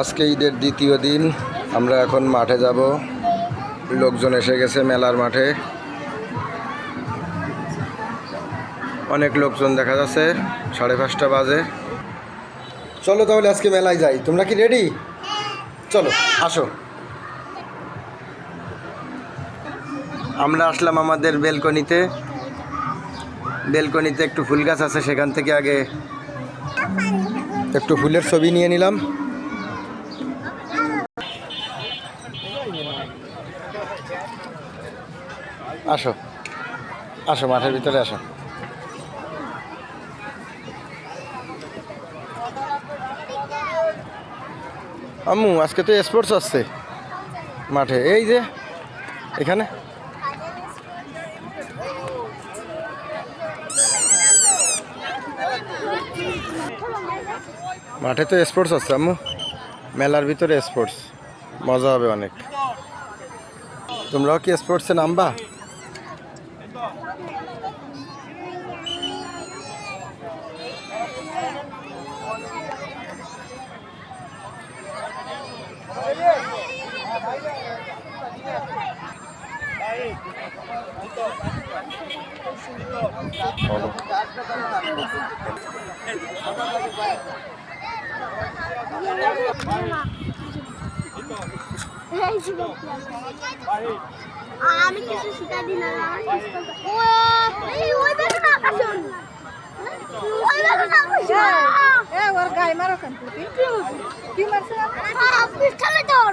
আজকে ঈদের দ্বিতীয় দিন, আমরা এখন মাঠে যাব। লোকজন এসে গেছে মেলার মাঠে। অনেক লোকজন দেখা যাচ্ছে, সাড়ে পাঁচটা বাজে। চলো তাহলে আজকে মেলায় যাই। তোমরা কি রেডি? চলো, আসো। আমরা আসলাম আমাদের বেলকনিতে। বেলকনিতে একটু ফুল গাছ আছে, সেখান থেকে আগে একটু ফুলের ছবি নিয়ে নিলাম। আসো। আসো, মাঠের ভিতরে আসো। আম্মু, আজকে তো স্পোর্টস আসছে মাঠে। এই যে, এখানে। মাঠে তো স্পোর্টস আছে আম্মু। মেলার ভিতরে স্পোর্টস মজা হবে অনেক। তোমরাও কি স্পোর্টসে নামবা? আমি কিছু শিখা এই ওই দেখো না আকাশে ওই দেখো না আকাশে এ ওর গায়ে মারো কেন তুই কি মারছিস পিছনে তোর।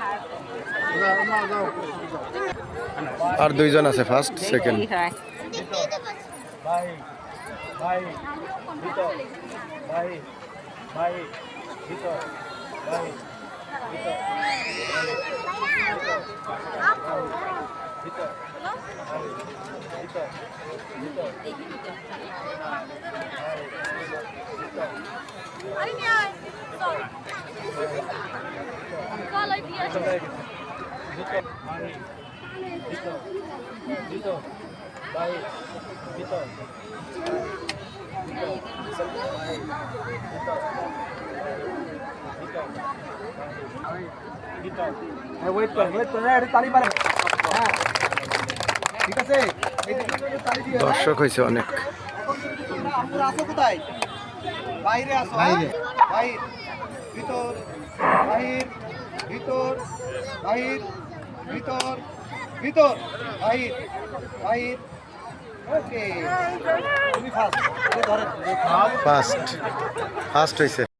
আর দুইজন আছে ফার্স্ট সেকেন্ড ওয়েট কর ওয়েট কর তালি মারে হ্যাঁ। ঠিক আছে? দর্শক হয়েছে অনেক। আপনারা আছো কোথায়? বাইরে আসো বাইরে। বাইরে ভিতর বাহির ভিতর বাহির। ভিতর ভিতর। বাহির বাহির ওকে ফার্স্ট ফার্স্ট হয়েছে